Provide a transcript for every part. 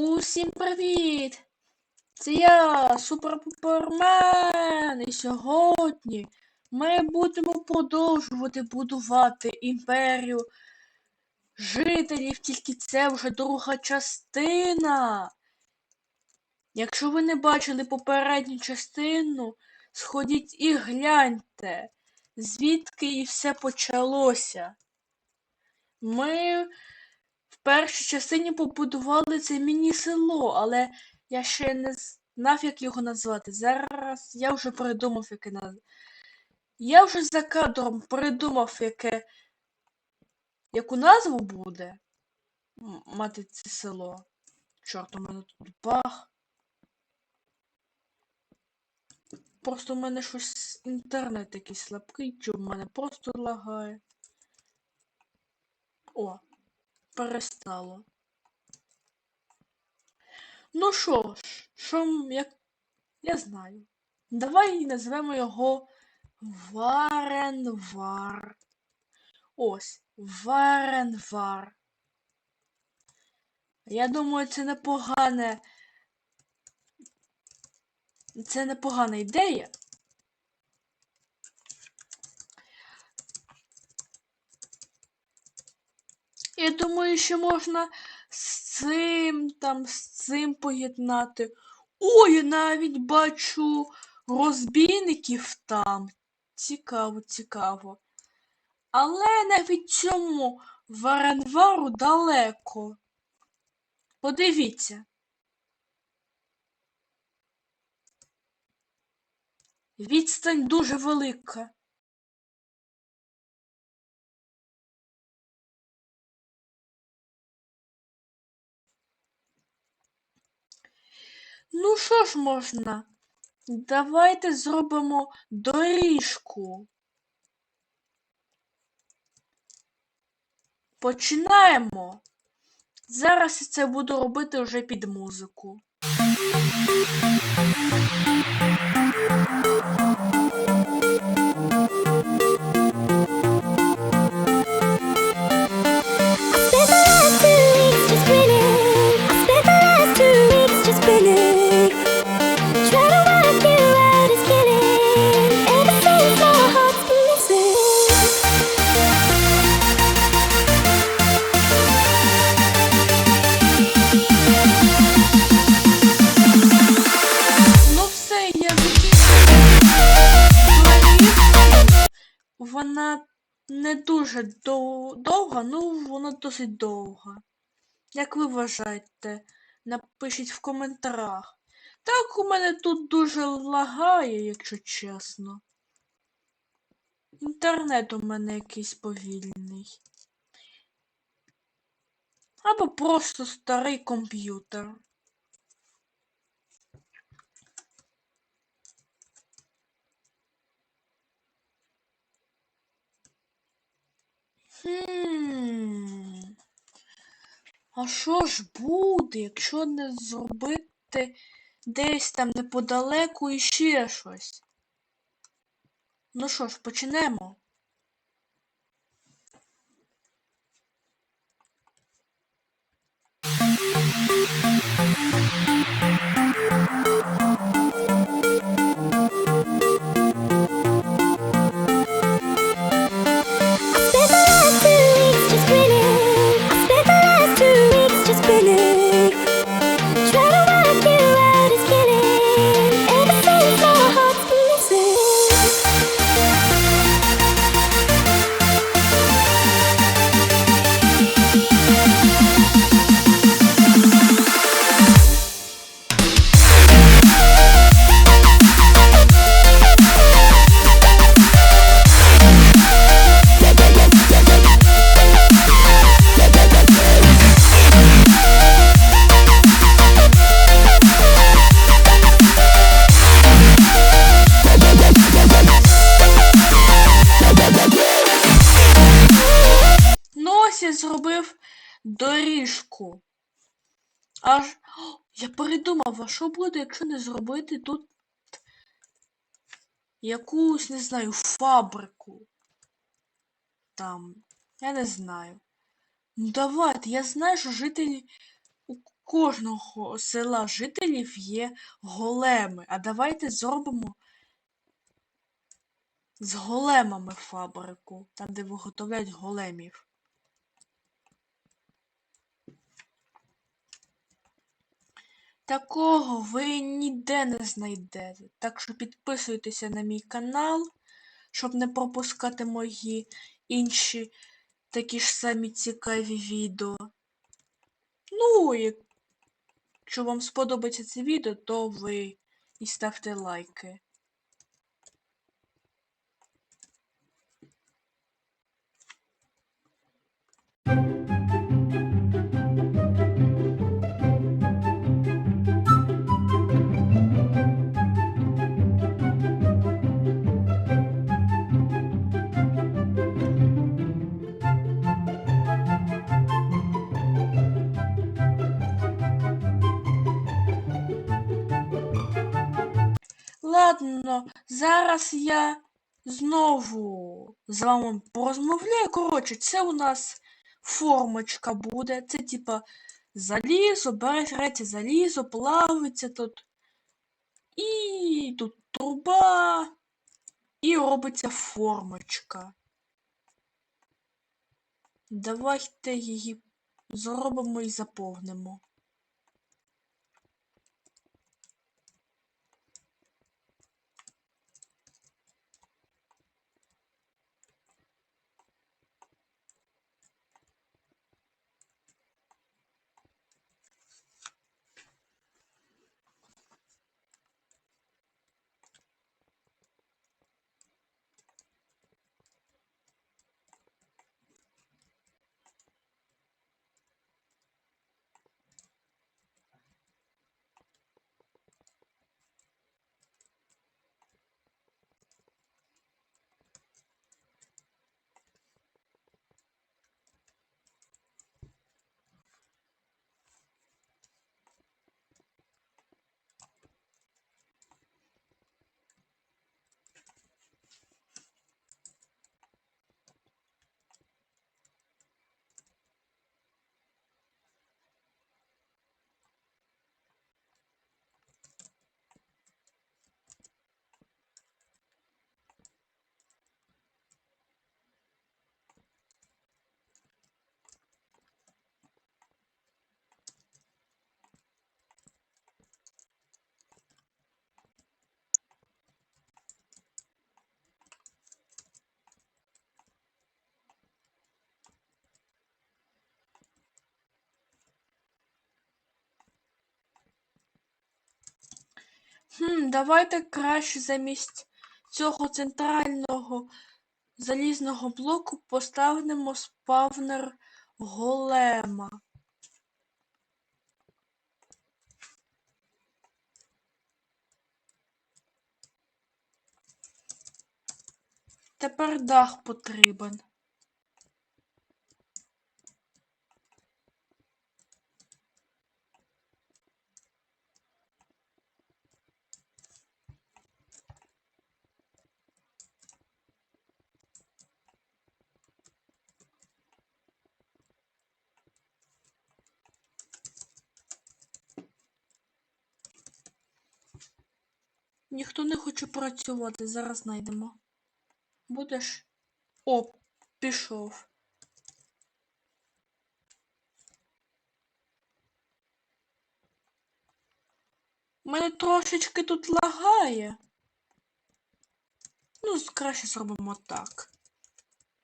Усім привіт! Це я, Супермен, і сьогодні ми будемо продовжувати будувати імперію жителів, тільки це вже друга частина. Якщо ви не бачили попередню частину, сходіть і гляньте, звідки і все почалося. Ми першій частині побудували це міні-село, але я ще не знав, як його назвати. Зараз я вже придумав, яке назвати. Я вже за кадром придумав, яке. Яку назву буде мати це село. Чорт, у мене тут бах. Просто у мене щось інтернет якийсь слабкий, чи в мене просто лагає. О, перестало. Ну що ж, що як. Я знаю. Давай назвемо його Варенвар. Ось, Варенвар. Я думаю, це непогане. Це непогана ідея. Я думаю, що можна з цим там, з цим поєднати. Ой, я навіть бачу розбійників там. Цікаво, цікаво. Але навіть цьому Варенвару далеко. Подивіться. Відстань дуже велика. Ну що ж можна? Давайте зробимо доріжку. Починаємо. Зараз я це буду робити вже під музику. Вона не дуже дов- довга, ну вона досить довга. Як ви вважаєте? Напишіть в коментарях. Так у мене тут дуже лагає, якщо чесно. Інтернет у мене якийсь повільний. Або просто старий комп'ютер. Хм. А що ж буде, якщо не зробити десь там неподалеку і ще щось? Ну що ж, почнемо. Аж. Я передумав, а що буде, якщо не зробити тут якусь, не знаю, фабрику. Там. Я не знаю. Ну давайте, я знаю, що жителі у кожного села жителів є големи. А давайте зробимо з големами фабрику, там, де виготовляють големів. Такого ви ніде не знайдете. Так що підписуйтеся на мій канал, щоб не пропускати мої інші такі ж самі цікаві відео. Ну, якщо вам сподобається це відео, то ви і ставте лайки. Ладно, зараз я знову з вами порозмовляю. Коротше, це у нас формочка буде. Це типа залізо, береться залізо, плавиться тут. І тут труба. І робиться формочка. Давайте її зробимо і заповнимо. Хм, давайте краще замість цього центрального залізного блоку поставимо спавнер голема. Тепер дах потрібен. Ніхто не хоче працювати, зараз знайдемо. Будеш? О, пішов. Мене трошечки тут лагає. Ну, краще зробимо так.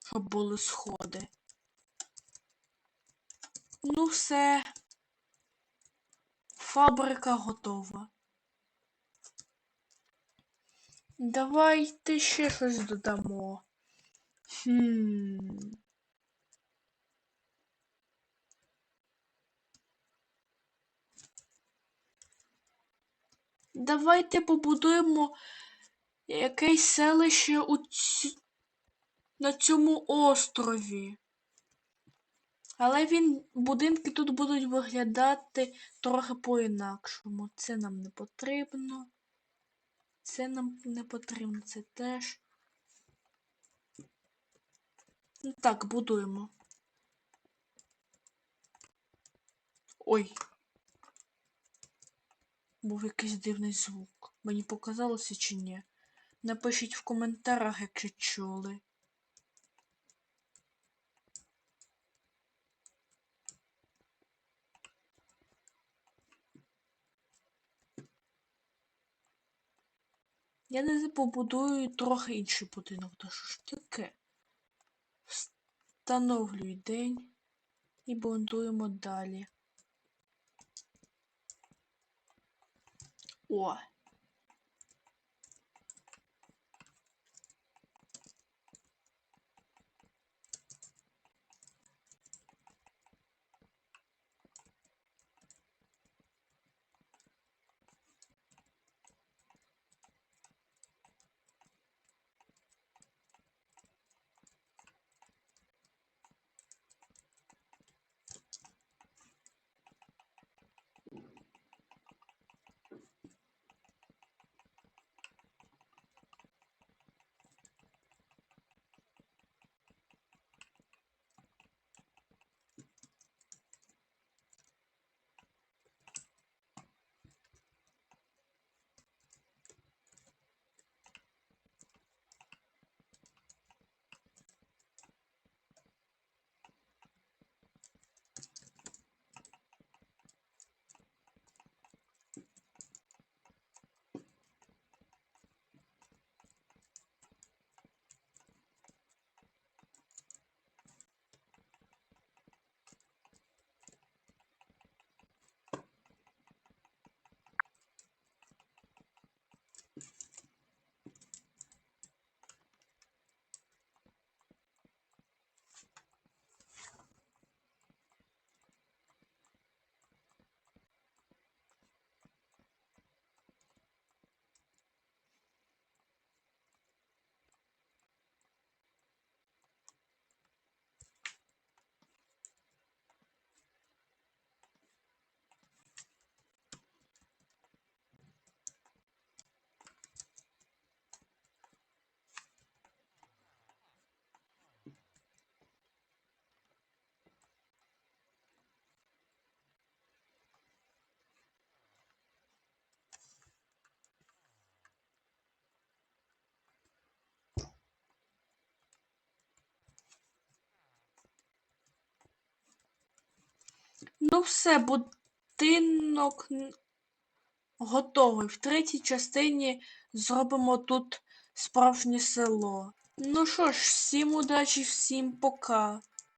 Щоб були сходи. Ну, все. Фабрика готова. Давайте ще щось додамо. Хм. Давайте побудуємо якесь селище у ць... на цьому острові. Але він, будинки тут будуть виглядати трохи по-інакшому. Це нам не потрібно. Це нам не потрібно, це теж. Ну так, будуємо. Ой. був якийсь дивний звук. Мені показалося чи ні? Напишіть в коментарях, якщо чули. Я не побудую трохи інший будинок. Та що ж таке? Встановлюй день і бунтуємо далі. О! Ну все, будинок готовий. В третій частині зробимо тут справжнє село. Ну що ж, всім удачі, всім пока.